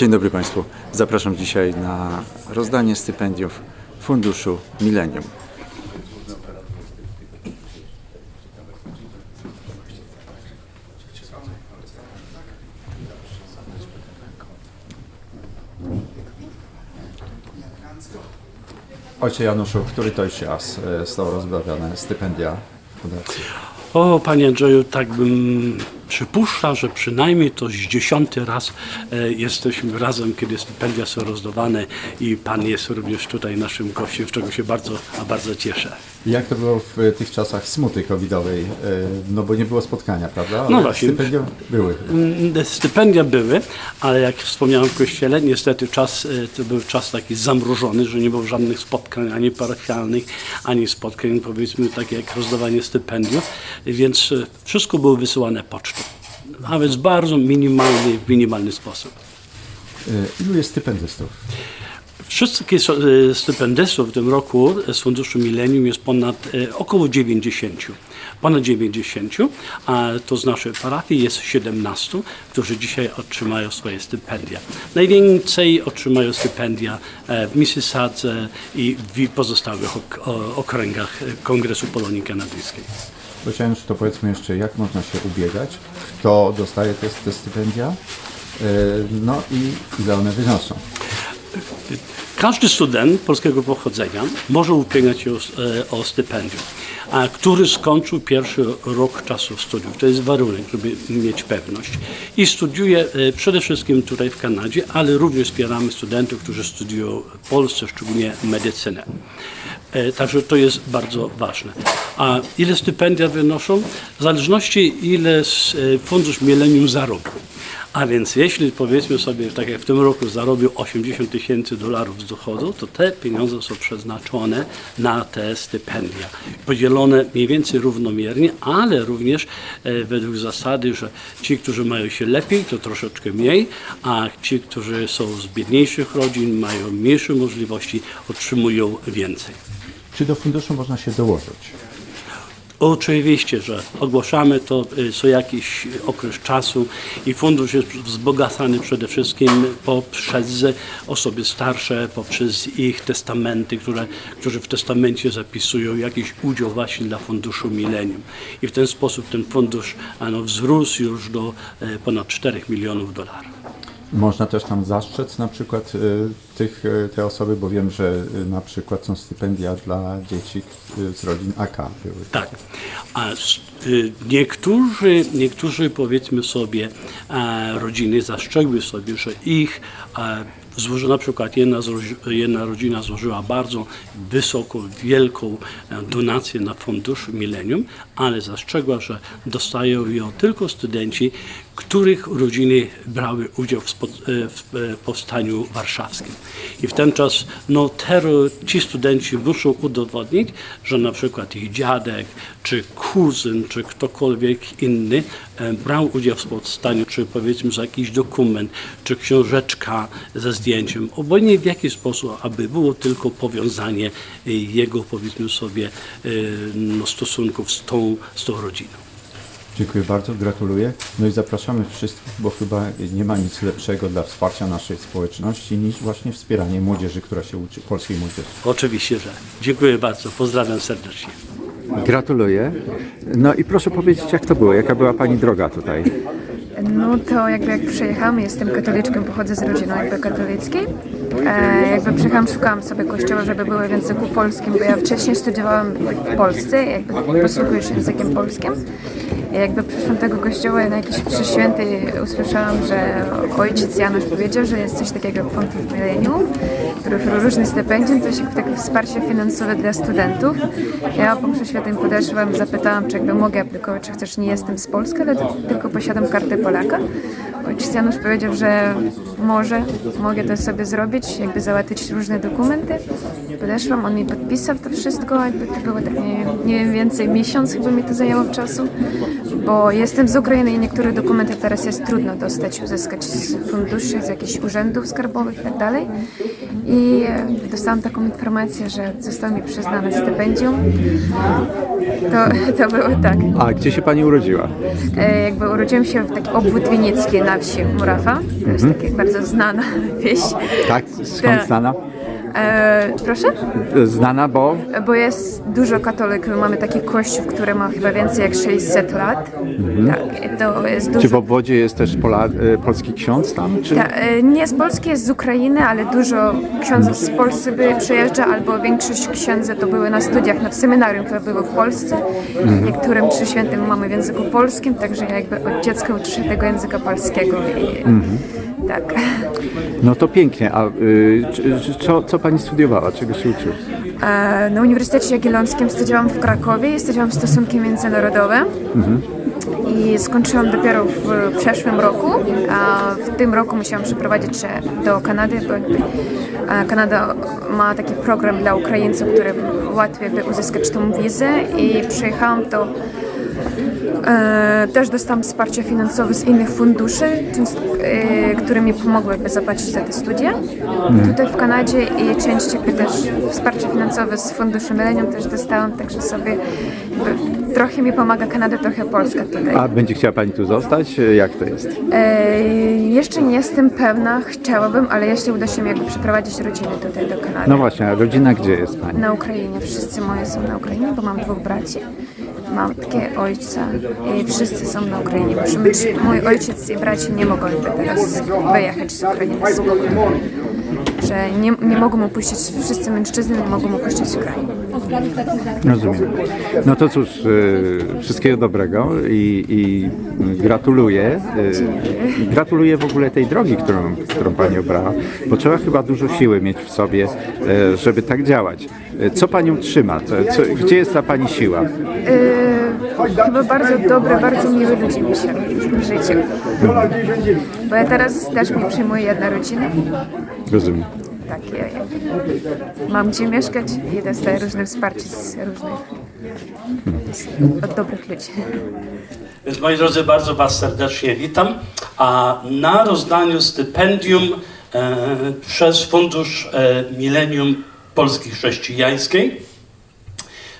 Dzień dobry Państwu. Zapraszam dzisiaj na rozdanie stypendiów Funduszu Millennium. Ojcze Januszu, który to już raz e, są rozbawiane stypendia Fundacji? O, panie Andrzeju, tak bym przypuszczał, że przynajmniej to z dziesiąty raz e, jesteśmy razem, kiedy stypendia są rozdawane i pan jest również tutaj naszym gościem, z czego się bardzo, a bardzo cieszę. Jak to było w tych czasach smuty covidowej? E, No bo nie było spotkania, prawda? Ale No właśnie. Stypendia były. Mm, Stypendia były, ale jak wspomniałem w kościele, niestety czas, e, to był czas taki zamrożony, że nie było żadnych spotkań, ani parafialnych, ani spotkań, powiedzmy, takie jak rozdawanie stypendiów, więc wszystko było wysyłane pocztą. A więc bardzo minimalny, w minimalny sposób. E, Ilu jest stypendystów? Wszystkich e, stypendystów w tym roku z Funduszu Millennium jest ponad e, około 90. Ponad 90, a to z naszej parafii jest 17, którzy dzisiaj otrzymają swoje stypendia. Najwięcej otrzymają stypendia w Mississadze i w pozostałych okręgach Kongresu Polonii Kanadyjskiej. Że to powiedzmy jeszcze, jak można się ubiegać, kto dostaje te, te stypendia, e, no i ile one wynoszą. Każdy student polskiego pochodzenia może ubiegać się o, e, o stypendium, a który skończył pierwszy rok czasu studiów. To jest warunek, żeby mieć pewność. I studiuje e, przede wszystkim tutaj w Kanadzie, ale również wspieramy studentów, którzy studiują w Polsce, szczególnie medycynę. E, Także to jest bardzo ważne. A ile stypendia wynoszą? W zależności ile e, Fundusz Millennium zarobił. A więc jeśli powiedzmy sobie, tak jak w tym roku zarobił 80 tysięcy dolarów z dochodu, to te pieniądze są przeznaczone na te stypendia. Podzielone mniej więcej równomiernie, ale również e, według zasady, że ci, którzy mają się lepiej, to troszeczkę mniej, a ci, którzy są z biedniejszych rodzin, mają mniejsze możliwości, otrzymują więcej. Czy do funduszu można się dołożyć? Oczywiście, że ogłaszamy to y, co jakiś okres czasu i fundusz jest wzbogacany przede wszystkim poprzez osoby starsze, poprzez ich testamenty, które, którzy w testamencie zapisują jakiś udział właśnie dla funduszu Millennium. I w ten sposób ten fundusz ano, wzrósł już do e, ponad 4 milionów dolarów. Można też tam zastrzec na przykład e, tych, e, te osoby, bo wiem, że e, na przykład są stypendia dla dzieci z rodzin AK były. Tak. A y, niektórzy, niektórzy powiedzmy sobie, rodziny zastrzegły sobie, że ich e, złoży, na przykład jedna, jedna rodzina złożyła bardzo wysoką, wielką e, donację na fundusz Millennium, ale zastrzegła, że dostają ją tylko studenci, których rodziny brały udział w, e, w e, powstaniu warszawskim. I w ten czas no, te, ro- ci studenci muszą udowodnić, że na przykład ich dziadek, czy kuzyn, czy ktokolwiek inny e, brał udział w powstaniu, czy powiedzmy, że jakiś dokument, czy książeczka ze zdjęciem, obojętnie w jaki sposób, aby było tylko powiązanie jego, powiedzmy sobie, no, stosunków z tą, z tą rodziną. Dziękuję bardzo, gratuluję. No i zapraszamy wszystkich, bo chyba nie ma nic lepszego dla wsparcia naszej społeczności niż właśnie wspieranie młodzieży, która się uczy, polskiej młodzieży. Oczywiście, że. Dziękuję bardzo. Pozdrawiam serdecznie. Gratuluję. No i proszę powiedzieć, jak to było? Jaka była Pani droga tutaj? No to jakby jak przyjechałam, jestem katoliczką, pochodzę z rodziny jakby katolickiej. E, jakby przyjechałam, szukałam sobie kościoła, żeby były w języku polskim, bo ja wcześniej studiowałam w Polsce, jakby posługuję się językiem polskim. I jakby przyszłam tego kościoła na jakiejś przy świętej usłyszałam, że ojciec Janusz powiedział, że jest coś takiego jak Fundusz Millennium, który oferuje różne stypendium, to jest takie wsparcie finansowe dla studentów. Ja po mszy świętej podeszłam, zapytałam, czy jakby mogę aplikować, czy chociaż nie jestem z Polski, ale tylko posiadam kartę Polaka. Ojciec Janusz powiedział, że może, mogę to sobie zrobić, jakby załatwić różne dokumenty. Podeszłam, on mi podpisał to wszystko, jakby to było tak nie, nie wiem, więcej miesiąc chyba mi to zajęło czasu. bo jestem z Ukrainy i niektóre dokumenty teraz jest trudno dostać, uzyskać z funduszy, z jakichś urzędów skarbowych i tak. I e, dostałam taką informację, że zostało mi przyznane stypendium. To, to było tak. A gdzie się pani urodziła? E, jakby urodziłam się w taki obwód wieniecki na wsi Murawa. To jest taka bardzo znana wieś. Tak, skąd znana? E, proszę? Znana, bo Bo jest dużo katolików. Mamy taki kościół, który ma chyba więcej jak 600 lat. Tak, i to jest czy dużo. w obwodzie jest też Pola, e, polski ksiądz tam? Czy... Ta, e, nie z Polski, jest z Ukrainy, ale dużo księdza z Polski by przyjeżdża, albo większość księdza to były na studiach, na seminarium, które były w Polsce. Niektórym przy świętym mamy w języku polskim, także ja jakby od dziecka uczę się tego języka polskiego. I, Tak. No to pięknie. A y, czy, czy, co, co pani studiowała? Czego się uczyła? Na Uniwersytecie Jagiellońskim studiowałam w Krakowie i studiowałam stosunki międzynarodowe. I skończyłam dopiero w przeszłym roku, a w tym roku musiałam przeprowadzić się do Kanady, bo Kanada ma taki program dla Ukraińców, który łatwiej by uzyskać tą wizę i przyjechałam E, też dostałam wsparcie finansowe z innych funduszy, e, które mi pomogły jakby zapłacić za te studia. Tutaj w Kanadzie i część jakby też wsparcie finansowe z funduszy Millennium też dostałam, także sobie jakby, trochę mi pomaga Kanada, trochę Polska tutaj. A będzie chciała pani tu zostać? E, Jak to jest? E, jeszcze nie jestem pewna, chciałabym, ale jeśli uda się mi jakby przeprowadzić rodzinę tutaj do Kanady. No właśnie, a rodzina gdzie jest pani? Na Ukrainie, wszyscy moje są na Ukrainie, bo mam dwóch braci, matkę, ojca i wszyscy są na Ukrainie. Musimy, mój ojciec i braci nie mogą teraz wyjechać z Ukrainy z powodu, że nie, nie mogą opuścić, wszyscy mężczyzny nie mogą opuścić Ukrainy. Rozumiem. No to cóż, e, wszystkiego dobrego i, i gratuluję. E, gratuluję w ogóle tej drogi, którą, którą Pani obrała, bo trzeba chyba dużo siły mieć w sobie, e, żeby tak działać. Co Panią trzyma? Co, gdzie jest ta Pani siła? Chyba bardzo dobre, bardzo miłe ludzie mi się w życiu. Bo ja teraz też mi przyjmuje jedna rodzina. Rozumiem. Tak, ja mam gdzie mieszkać i dostaję różne wsparcie z różnych, od dobrych ludzi. Więc moi drodzy, bardzo Was serdecznie witam. A na rozdaniu stypendium e, przez Fundusz e, Millennium Polski Chrześcijańskiej,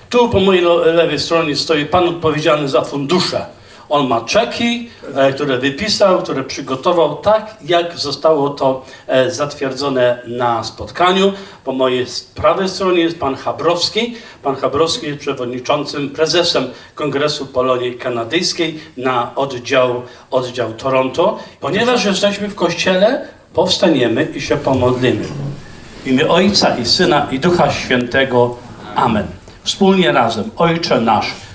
tu po mojej lewej stronie stoi Pan odpowiedzialny za fundusze. On ma czeki, e, które wypisał, które przygotował, tak jak zostało to e, zatwierdzone na spotkaniu. Po mojej prawej stronie jest Pan Chabrowski. Pan Chabrowski jest przewodniczącym, prezesem Kongresu Polonii Kanadyjskiej na oddział, oddział Toronto. Ponieważ jesteśmy w kościele, powstaniemy i się pomodlimy. W imię Ojca i Syna i Ducha Świętego. Amen. Wspólnie razem. Ojcze nasz,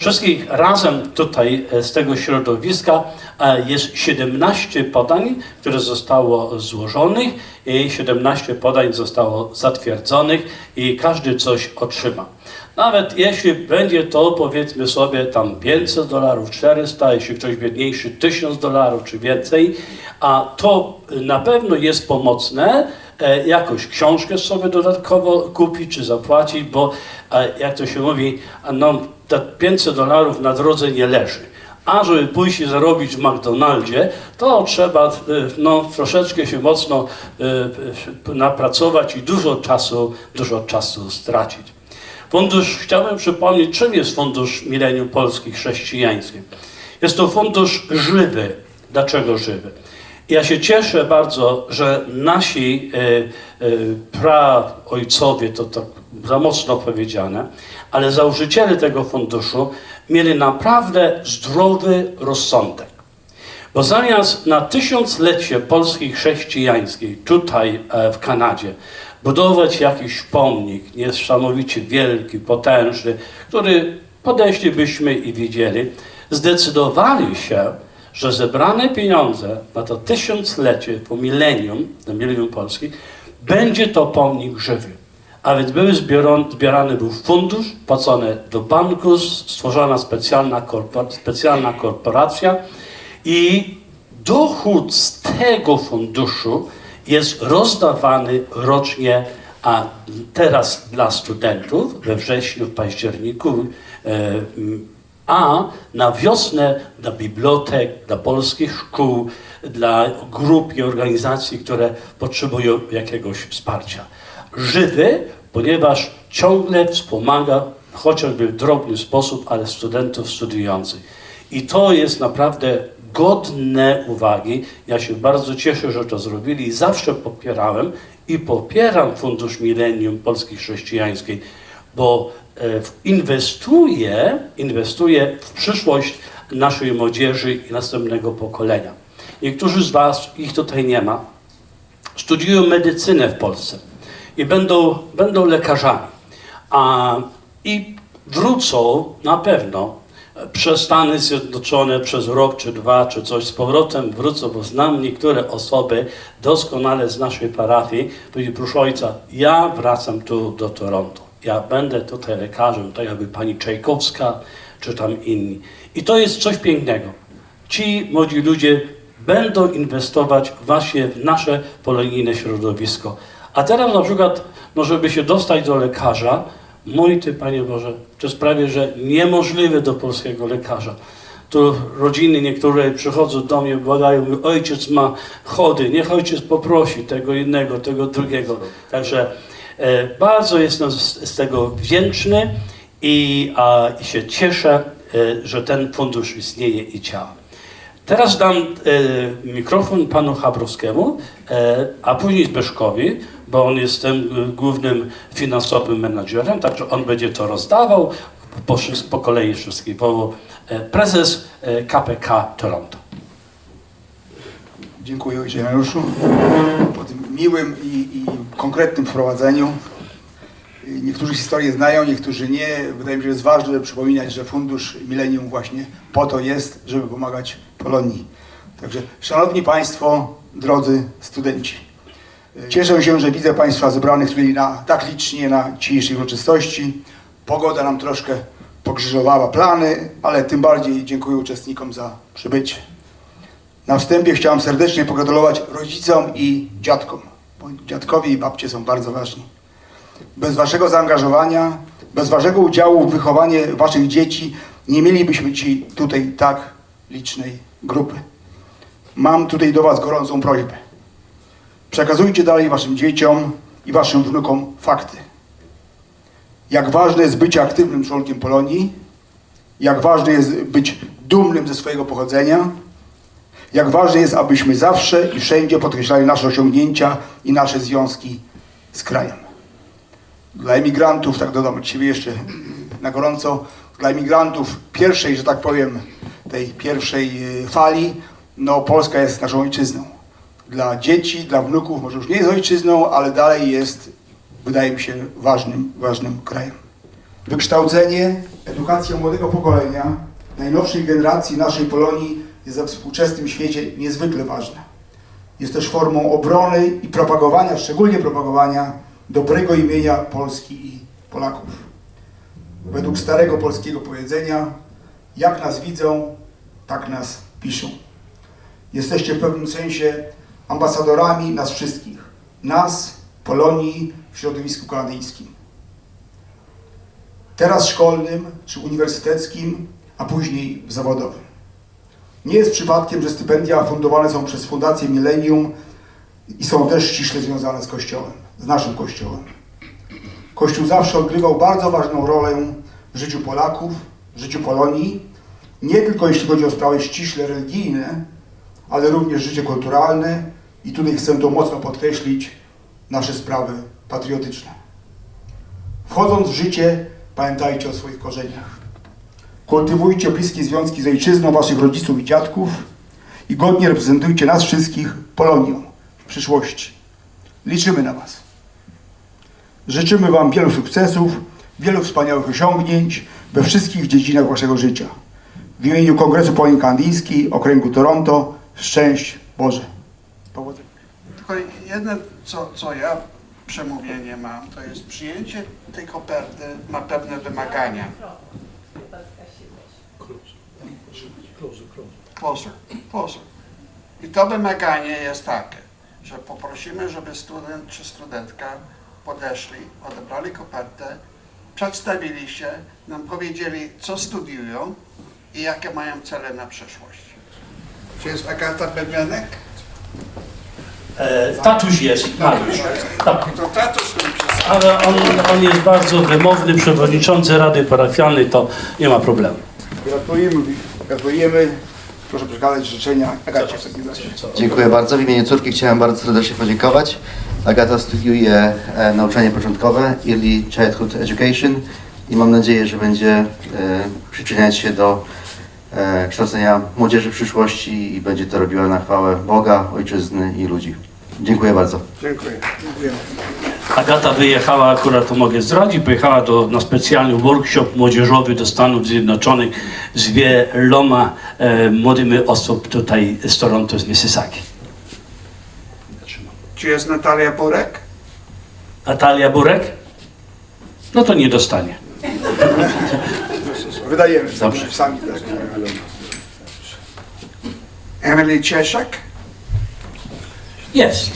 Wszystkich razem tutaj e, z tego środowiska e, jest 17 podań, które zostało złożonych i 17 podań zostało zatwierdzonych i każdy coś otrzyma. Nawet jeśli będzie to powiedzmy sobie tam 500 dolarów, 400, jeśli ktoś biedniejszy 1000 dolarów czy więcej, a to na pewno jest pomocne, e, jakąś książkę sobie dodatkowo kupić czy zapłacić, bo jak to się mówi, no te 500 dolarów na drodze nie leży. A żeby pójść i zarobić w McDonaldzie, to trzeba e, no, troszeczkę się mocno e, e, napracować i dużo czasu, dużo czasu stracić. Fundusz, chciałbym przypomnieć, czym jest Fundusz Milenium Polski Chrześcijański. Jest to fundusz żywy. Dlaczego żywy? Ja się cieszę bardzo, że nasi e, praojcowie, to tak za mocno powiedziane, ale założyciele tego funduszu mieli naprawdę zdrowy rozsądek. Bo zamiast na tysiąclecie Polski chrześcijańskiej tutaj e, w Kanadzie budować jakiś pomnik niesamowicie wielki, potężny, który podeszlibyśmy i widzieli, zdecydowali się, że zebrane pieniądze na to tysiąclecie po milenium, na milenium Polski, będzie to pomnik żywy. A więc były zbierany był fundusz, płacone do banku, stworzona specjalna, korpor, specjalna korporacja i dochód z tego funduszu jest rozdawany rocznie, a teraz dla studentów we wrześniu, w październiku, e, a na wiosnę dla bibliotek, dla polskich szkół, dla grup i organizacji, które potrzebują jakiegoś wsparcia. Żywy, ponieważ ciągle wspomaga, chociażby w drobny sposób, ale studentów studiujących. I to jest naprawdę godne uwagi. Ja się bardzo cieszę, że to zrobili i zawsze popierałem i popieram Fundusz Millennium Polski Chrześcijańskiej, bo e, inwestuje, inwestuje w przyszłość naszej młodzieży i następnego pokolenia. Niektórzy z Was, ich tutaj nie ma, studiują medycynę w Polsce i będą, będą lekarzami. A, I wrócą na pewno przez Stany Zjednoczone przez rok czy dwa, czy coś z powrotem wrócą, bo znam niektóre osoby doskonale z naszej parafii, powiedzieli, proszę ojca, ja wracam tu do Toronto. Ja będę tutaj lekarzem, tak jakby pani Czajkowska, czy tam inni. I to jest coś pięknego. Ci młodzi ludzie będą inwestować właśnie w nasze polonijne środowisko. A teraz na przykład, no żeby się dostać do lekarza, mój ty, Panie Boże, to jest prawie, że niemożliwe do polskiego lekarza. Tu rodziny niektóre przychodzą do mnie, błagają, mówią, ojciec ma chody, niech ojciec poprosi tego jednego, tego drugiego. Także e, bardzo jestem z, z tego wdzięczny i, a, i się cieszę, e, że ten fundusz istnieje i działa. Teraz dam e, mikrofon panu Chabrowskiemu, e, a później Zbyszkowi, bo on jest tym e, głównym finansowym menadżerem, także on będzie to rozdawał po, po kolei wszystkich, bo e, prezes e, KPK Toronto. Dziękuję Ojcze Januszu po tym miłym i, i konkretnym wprowadzeniu. Niektórzy historię znają, niektórzy nie. Wydaje mi się, że jest ważne, żeby przypominać, że Fundusz Millennium właśnie po to jest, żeby pomagać Polonii. Także, Szanowni Państwo, drodzy studenci, cieszę się, że widzę Państwa zebranych tutaj na, tak licznie na dzisiejszej uroczystości. Pogoda nam troszkę pokrzyżowała plany, ale tym bardziej dziękuję uczestnikom za przybycie. Na wstępie chciałem serdecznie pogratulować rodzicom i dziadkom, bo dziadkowie i babcie są bardzo ważni. Bez waszego zaangażowania, bez waszego udziału w wychowanie waszych dzieci nie mielibyśmy ci tutaj tak licznej grupy. Mam tutaj do was gorącą prośbę. Przekazujcie dalej waszym dzieciom i waszym wnukom fakty. Jak ważne jest bycie aktywnym członkiem Polonii, jak ważne jest być dumnym ze swojego pochodzenia, jak ważne jest, abyśmy zawsze i wszędzie podkreślali nasze osiągnięcia i nasze związki z krajem. Dla emigrantów, tak dodam od siebie jeszcze na gorąco, dla emigrantów pierwszej, że tak powiem, tej pierwszej y, fali, no Polska jest naszą ojczyzną. Dla dzieci, dla wnuków może już nie jest ojczyzną, ale dalej jest, wydaje mi się, ważnym, ważnym krajem. Wykształcenie, edukacja młodego pokolenia, najnowszej generacji naszej Polonii jest we współczesnym świecie niezwykle ważna. Jest też formą obrony i propagowania, szczególnie propagowania dobrego imienia Polski i Polaków. Według starego polskiego powiedzenia, jak nas widzą, tak nas piszą. Jesteście w pewnym sensie ambasadorami nas wszystkich. Nas, Polonii, w środowisku kanadyjskim teraz szkolnym czy uniwersyteckim, a później w zawodowym. Nie jest przypadkiem, że stypendia fundowane są przez Fundację Millennium i są też ściśle związane z Kościołem, z naszym Kościołem. Kościół zawsze odgrywał bardzo ważną rolę w życiu Polaków, w życiu Polonii, nie tylko jeśli chodzi o sprawy ściśle religijne, ale również życie kulturalne i tutaj chcę to mocno podkreślić, nasze sprawy patriotyczne. Wchodząc w życie, pamiętajcie o swoich korzeniach. Kultywujcie bliskie związki z ojczyzną waszych rodziców i dziadków i godnie reprezentujcie nas wszystkich Polonią w przyszłości. Liczymy na was. Życzymy wam wielu sukcesów, wielu wspaniałych osiągnięć we wszystkich dziedzinach waszego życia. W imieniu Kongresu Polonii Kanadyjskiej Okręgu Toronto szczęść Boże. Tylko jedno, co, co ja przemówienie mam, to jest przyjęcie tej koperty ma pewne wymagania. Closer, closer. I to wymaganie jest takie, że poprosimy, żeby student czy studentka podeszli, odebrali kopertę, przedstawili się, nam powiedzieli, co studiują i jakie mają cele na przyszłość. Czy jest Agata Bedmianek? E, tatuś jest, Mariusz. Tak. To tatuś Ale on, on jest bardzo wymowny, przewodniczący Rady Parafialnej, to nie ma problemu. Gratulujemy, gratulujemy. Proszę przekazać życzenia Agacie w takim razie. Dziękuję bardzo. W imieniu córki chciałem bardzo serdecznie podziękować. Agata studiuje e, nauczanie początkowe, Early Childhood Education i mam nadzieję, że będzie e, przyczyniać się do e, kształcenia młodzieży w przyszłości i będzie to robiła na chwałę Boga, Ojczyzny i ludzi. Dziękuję bardzo. Dziękuję. Agata wyjechała, akurat to mogę zdradzić, pojechała do, na specjalny workshop młodzieżowy do Stanów Zjednoczonych z wieloma e, młodymi osób tutaj z Toronto, z Mississaugi. Czy jest Natalia Burek? Natalia Burek? No to nie dostanie. Wydajemy. Dobrze. Sami tak. Emily Cieszek? Jest.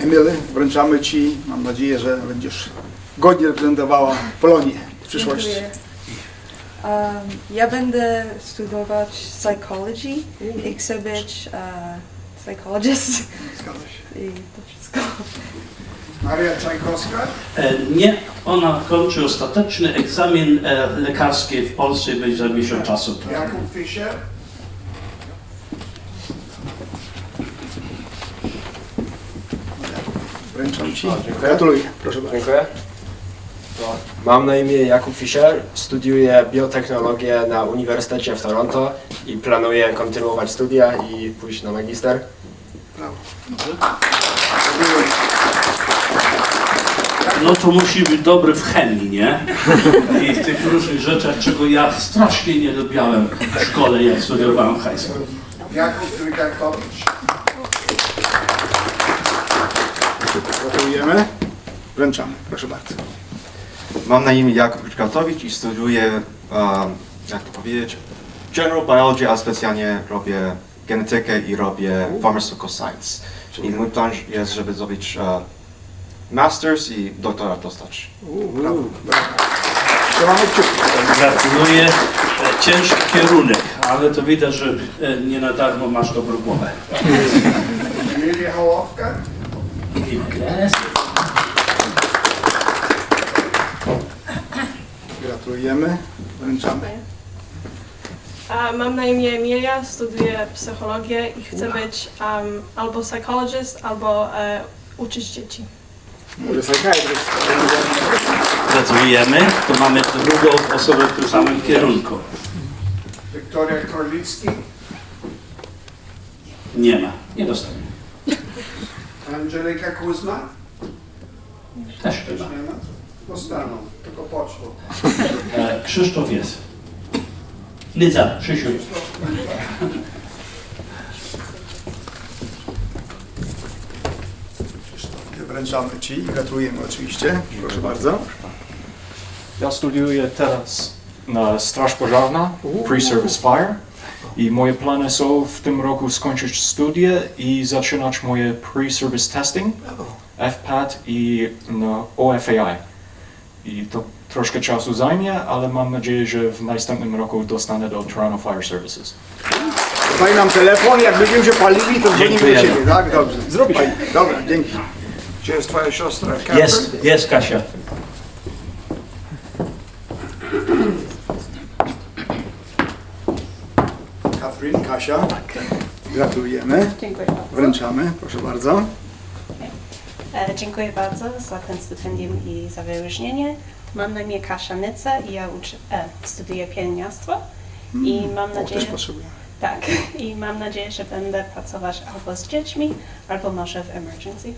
Emily, wręczamy Ci. Mam nadzieję, że będziesz godnie reprezentowała Polonię w przyszłości. Dziękuję. Um, ja będę studiować psychology i chcę być uh, psychologist Zgadza się. i to wszystko. Maria Czajkowska. E, nie, ona kończy ostateczny egzamin e, lekarski w Polsce i będzie za miesiąc czasu. Jakub Fischer? Wręczam Ci. Gratuluję. Proszę bardzo. Dziękuję. Mam na imię Jakub Fischer, studiuję biotechnologię na Uniwersytecie w Toronto i planuję kontynuować studia i pójść na magister. No to musi być dobry w chemii, nie? I w tych różnych rzeczach, czego ja strasznie nie lubiałem w szkole, jak studiowałem high school. Jakub Trójkartowicz? Gratulujemy. Wręczamy. Proszę bardzo. Mam na imię Jakub Kryczkatowicz i studiuję, um, jak to powiedzieć, General Biology, a specjalnie robię genetykę i robię Pharmaceutical Science. I mój plan jest, żeby zrobić uh, Masters i doktorat dostać. Brawo. Brawo. Trzymamy kciuki. Gratuluję. E, Ciężki kierunek, ale to widać, że e, nie na darmo masz dobrą głowę. Lilia Hołowka? Gratulujemy. Wręczamy. A, Mam na imię Emilia, studiuję psychologię i chcę być um, albo psychologist, albo e, uczyć dzieci. Może psychiatrist. To mamy drugą osobę w tym samym kierunku. Wiktoria Korlicki? Nie ma. Nie dostanie. Angelika Kuzma? Też chyba. Nie ma? Dostaną, tylko pocztą. E, Krzysztof jest. Nydza, Krzysiu. Wręczamy Ci. Gratulujemy oczywiście. Proszę bardzo. Ja studiuję teraz na Straż Pożarna, Pre-Service Fire i moje plany są w tym roku skończyć studia i zaczynać moje Pre-Service Testing, FPAT i no, OFAI. I to troszkę czasu zajmie, ale mam nadzieję, że w następnym roku dostanę do Toronto Fire Services. Daj nam telefon, jak będziemy się palili, to dzwonimy do. Ciebie, tak? Dobrze. Zrób Pani. Dobra, dzięki. Gdzie jest twoja siostra? Jest, jest Kasia. Kasia. Gratulujemy. Dziękuję bardzo. Wręczamy. Proszę bardzo. E, dziękuję bardzo za ten stypendium i za wyróżnienie. Mam na imię Kasia Nyca i ja uczy, e, studiuję pielęgniarstwo i mam O, nadzieję, też potrzebujemy. tak, i mam nadzieję, że będę pracować albo z dziećmi, albo może w emergency.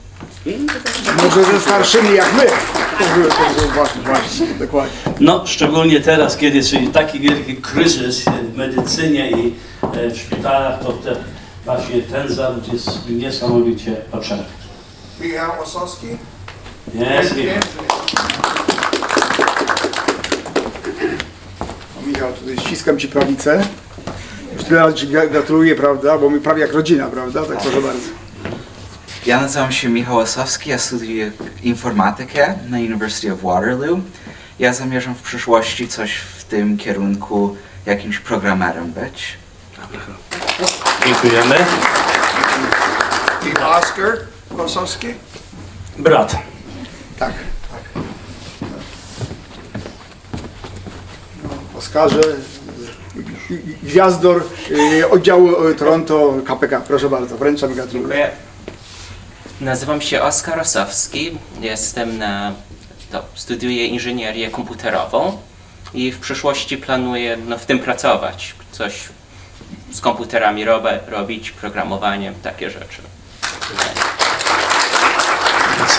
Może ze starszymi jak my. To było, to było właśnie, właśnie, dokładnie. No, szczególnie teraz, kiedy jest taki wielki kryzys w medycynie i w szpitalach, to te, właśnie ten zawód jest niesamowicie potrzebny. Michał Osowski? Jest, Michał. O, Michał, tutaj ściskam Ci prawicę. Już tyle Ci gra- gratuluję, prawda, bo my prawie jak rodzina, prawda, tak proszę bardzo. Ja nazywam się Michał Osowski, ja studiuję informatykę na University of Waterloo. Ja zamierzam w przyszłości coś w tym kierunku, jakimś programerem być. Dziękujemy. I Oscar Kosowski? Brat. Tak. Oskarze, gwiazdor y, oddziału y, Toronto KPK. Proszę bardzo, wręczam gratuluję. Dziękuję. Nazywam się Oskar Rosowski. Jestem na. To, studiuję inżynierię komputerową i w przyszłości planuję no, w tym pracować. Coś z komputerami robię, robić, programowaniem, takie rzeczy.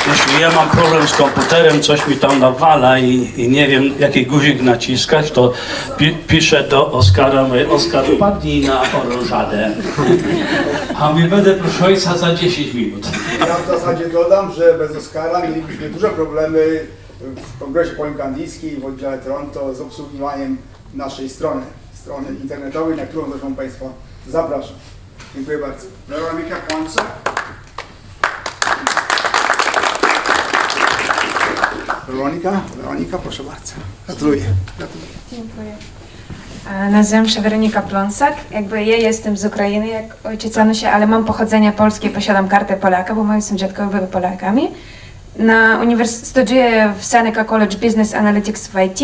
Jeśli ja mam problem z komputerem, coś mi tam nawala i, i nie wiem jaki guzik naciskać, to pi, piszę do Oskara, mówię, Oskar padnij na orężadę. A mi będę proszę ojca za 10 minut. Ja w zasadzie dodam, że bez Oskara mielibyśmy duże problemy w Kongresie Polonio-Kandyjskim w oddziale Toronto z obsługiwaniem naszej strony, strony internetowej, na którą zresztą Państwa zapraszam. Dziękuję bardzo. Weronika Kłąca? Weronika, Weronika, proszę bardzo. Gratuluję. Gratuluję. Dziękuję. E, Nazywam się Weronika Pląsak. Jakby ja jestem z Ukrainy, jak ojciec Anusia, ale mam pochodzenie polskie, posiadam kartę Polaka, bo moi sąsiadkowie były Polakami. Na uniwers- studiuję w Seneca College Business Analytics w IT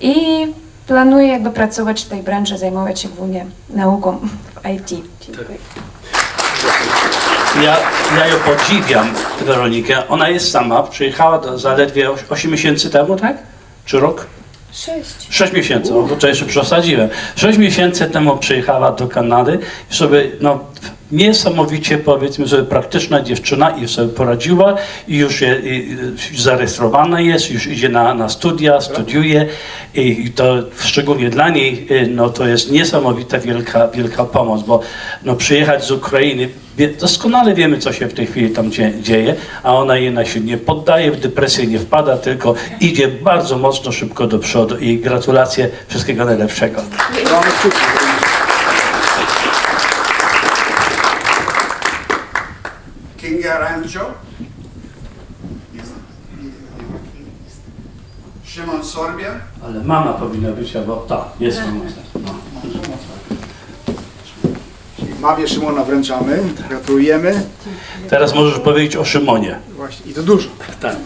i planuję jakby pracować w tej branży, zajmować się głównie nauką w IT. Dziękuję. Ja, ja ją podziwiam, Weronikę. Ona jest sama, przyjechała do, zaledwie 8 miesięcy temu, tak? Czy rok? Sześć. 6 miesięcy, o, to jeszcze przesadziłem. 6 miesięcy temu przyjechała do Kanady sobie, no, niesamowicie powiedzmy sobie praktyczna dziewczyna i sobie poradziła i już je, i, zarejestrowana jest, już idzie na, na studia, studiuje i to szczególnie dla niej y, no, to jest niesamowita wielka, wielka pomoc, bo no, przyjechać z Ukrainy, doskonale wiemy co się w tej chwili tam dzie, dzieje, a ona jednak się nie poddaje, w depresję nie wpada, tylko idzie bardzo mocno, szybko do przodu i gratulacje, wszystkiego najlepszego. Jest- Szymon Sorbia? Ale mama powinna być, albo tak, jest mama. Mamie Szymona wręczamy. Gratulujemy. Teraz możesz powiedzieć o Szymonie. Właśnie. I to dużo. Tak.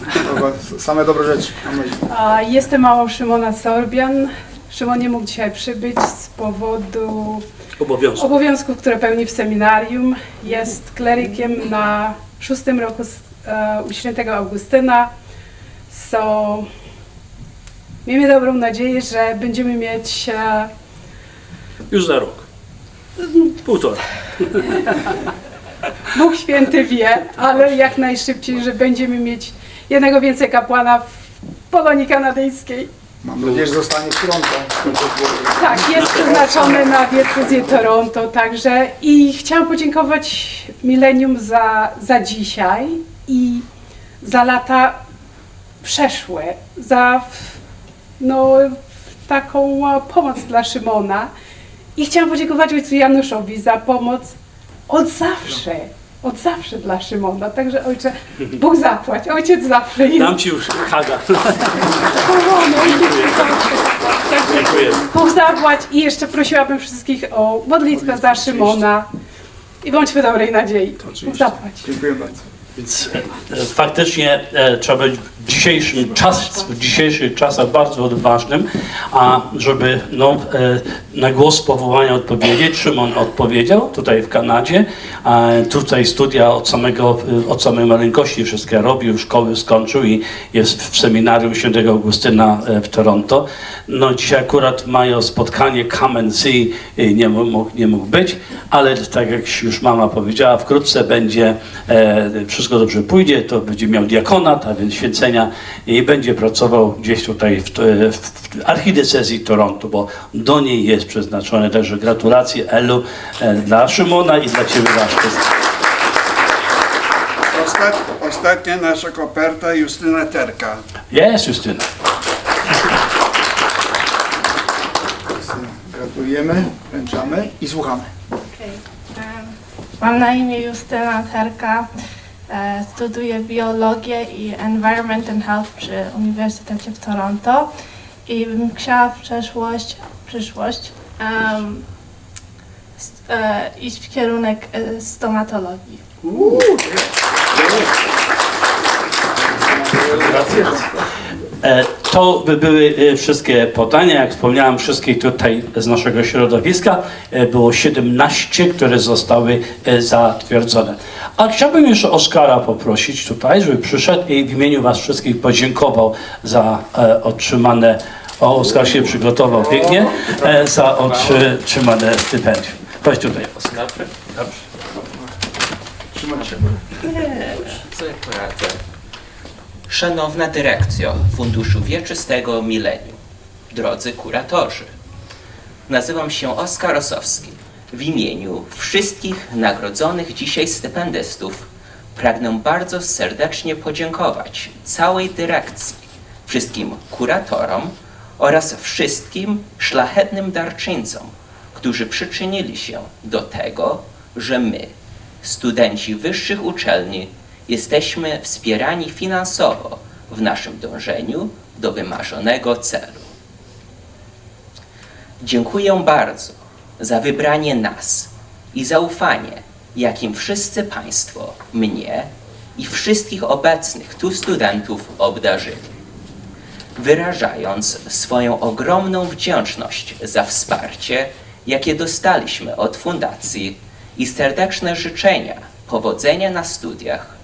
Same dobre rzeczy. A, Jestem mamą Szymona Sorbian. Szymon nie mógł dzisiaj przybyć z powodu Obowiązków, które pełni w seminarium. Jest klerykiem na szóstym roku e, u świętego Augustyna. So, miejmy dobrą nadzieję, że będziemy mieć e, Już za rok. Półtora. Bóg święty wie, ale jak najszybciej, że będziemy mieć jednego więcej kapłana w Polonii Kanadyjskiej. Mam nadzieję, że zostanie w Toronto. Tak, jest przeznaczony na diecezję Toronto także i chciałam podziękować Millennium za, za dzisiaj i za lata przeszłe, za no, taką pomoc dla Szymona. I chciałam podziękować ojcu Januszowi za pomoc od zawsze, od zawsze dla Szymona, także ojcze, Bóg zapłać, ojciec zawsze jest Dam ci już haga. Dziękuję. Bóg zapłać i jeszcze prosiłabym wszystkich o modlitwę za Szymona i bądźmy dobrej nadziei. Bóg zapłać. Dziękuję bardzo. Więc e, faktycznie e, trzeba być w dzisiejszym czas, w dzisiejszych czasach bardzo odważnym, a żeby no, e, na głos powołania odpowiedzieć, Szymon odpowiedział tutaj w Kanadzie, a tutaj studia od samego, od samej maleńkości wszystkie robił, szkoły skończył i jest w seminarium świętego Augustyna w Toronto. No dzisiaj akurat mają spotkanie e, nie mógł, nie mógł być, ale tak jak już mama powiedziała, wkrótce będzie, e, wszystko dobrze pójdzie, to będzie miał diakonat, a więc święcenia i będzie pracował gdzieś tutaj w, w, w archidiecezji Toronto, bo do niej jest przeznaczone. Także gratulacje Elu e, dla Szymona i dla Ciebie. Ostat, ostatnia nasza koperta Justyna Terka. Jest Justyna. Gratulujemy, wręczamy i słuchamy. Em, Mam na imię Justyna Terka. E, Studiuję biologię i Environment and Health przy Uniwersytecie w Toronto i bym chciała w przeszłość, przyszłość em, s- e, iść w kierunek e, stomatologii. E, To by były e, wszystkie pytania. Jak wspomniałem, wszystkich tutaj z naszego środowiska było 17, które zostały zatwierdzone. A chciałbym jeszcze Oskara poprosić tutaj, żeby przyszedł i w imieniu Was wszystkich podziękował za e, otrzymane, o Oskar się przygotował pięknie, e, za otrzymane stypendium. Chodź tutaj, Oskar. Dobrze. Co ja poradzę? Szanowna Dyrekcjo Funduszu Wieczystego Milenium, drodzy kuratorzy, nazywam się Oskar Osowski. W imieniu wszystkich nagrodzonych dzisiaj stypendystów pragnę bardzo serdecznie podziękować całej dyrekcji, wszystkim kuratorom oraz wszystkim szlachetnym darczyńcom, którzy przyczynili się do tego, że my, studenci wyższych uczelni, jesteśmy wspierani finansowo w naszym dążeniu do wymarzonego celu. Dziękuję bardzo za wybranie nas i zaufanie, jakim wszyscy Państwo mnie i wszystkich obecnych tu studentów obdarzyli. Wyrażając swoją ogromną wdzięczność za wsparcie, jakie dostaliśmy od Fundacji i serdeczne życzenia powodzenia na studiach,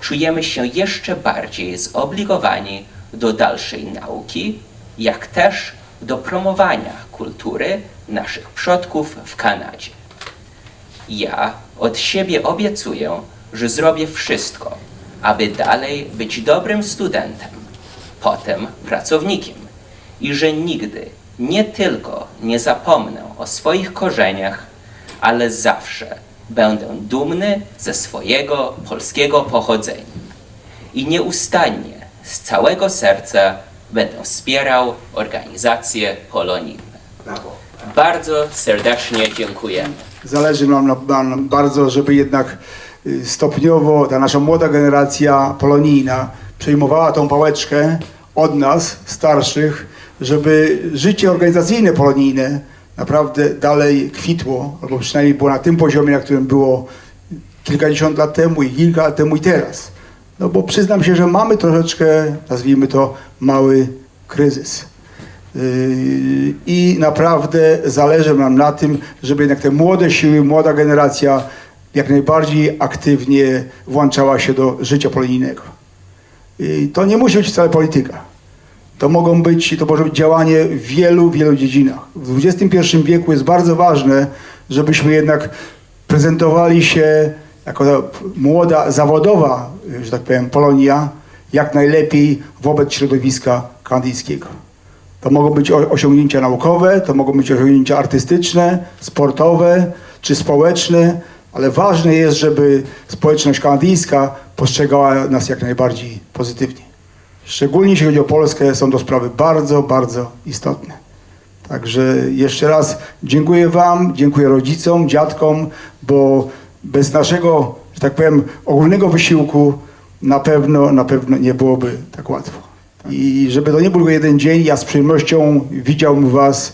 czujemy się jeszcze bardziej zobligowani do dalszej nauki, jak też do promowania kultury naszych przodków w Kanadzie. Ja od siebie obiecuję, że zrobię wszystko, aby dalej być dobrym studentem, potem pracownikiem i że nigdy nie tylko nie zapomnę o swoich korzeniach, ale zawsze będę dumny ze swojego polskiego pochodzenia i nieustannie z całego serca będę wspierał organizacje polonijne. Bardzo serdecznie dziękujemy. Zależy nam, na, nam bardzo, żeby jednak y, stopniowo ta nasza młoda generacja polonijna przejmowała tą pałeczkę od nas, starszych, żeby życie organizacyjne polonijne naprawdę dalej kwitło, albo przynajmniej było na tym poziomie, na którym było kilkadziesiąt lat temu i kilka lat temu i teraz. No bo przyznam się, że mamy troszeczkę, nazwijmy to, mały kryzys. Yy, I naprawdę zależy nam na tym, żeby jednak te młode siły, młoda generacja jak najbardziej aktywnie włączała się do życia polonijnego. I to nie musi być wcale polityka. To mogą być, to może być działanie w wielu, wielu dziedzinach. W XXI wieku jest bardzo ważne, żebyśmy jednak prezentowali się jako młoda, zawodowa, że tak powiem, Polonia, jak najlepiej wobec środowiska kanadyjskiego. To mogą być osiągnięcia naukowe, to mogą być osiągnięcia artystyczne, sportowe czy społeczne, ale ważne jest, żeby społeczność kanadyjska postrzegała nas jak najbardziej pozytywnie. Szczególnie jeśli chodzi o Polskę, są to sprawy bardzo, bardzo istotne. Także jeszcze raz dziękuję Wam, dziękuję rodzicom, dziadkom, bo bez naszego, że tak powiem, ogólnego wysiłku na pewno, na pewno nie byłoby tak łatwo. I żeby to nie był jeden dzień, ja z przyjemnością widziałbym Was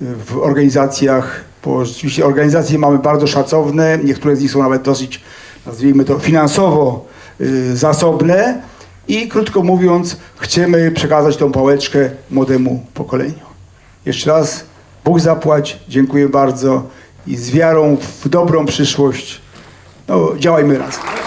w organizacjach, bo rzeczywiście organizacje mamy bardzo szacowne, niektóre z nich są nawet dosyć, nazwijmy to, finansowo y, zasobne i krótko mówiąc, chcemy przekazać tą pałeczkę młodemu pokoleniu. Jeszcze raz Bóg zapłać, dziękuję bardzo i z wiarą w dobrą przyszłość, działajmy razem.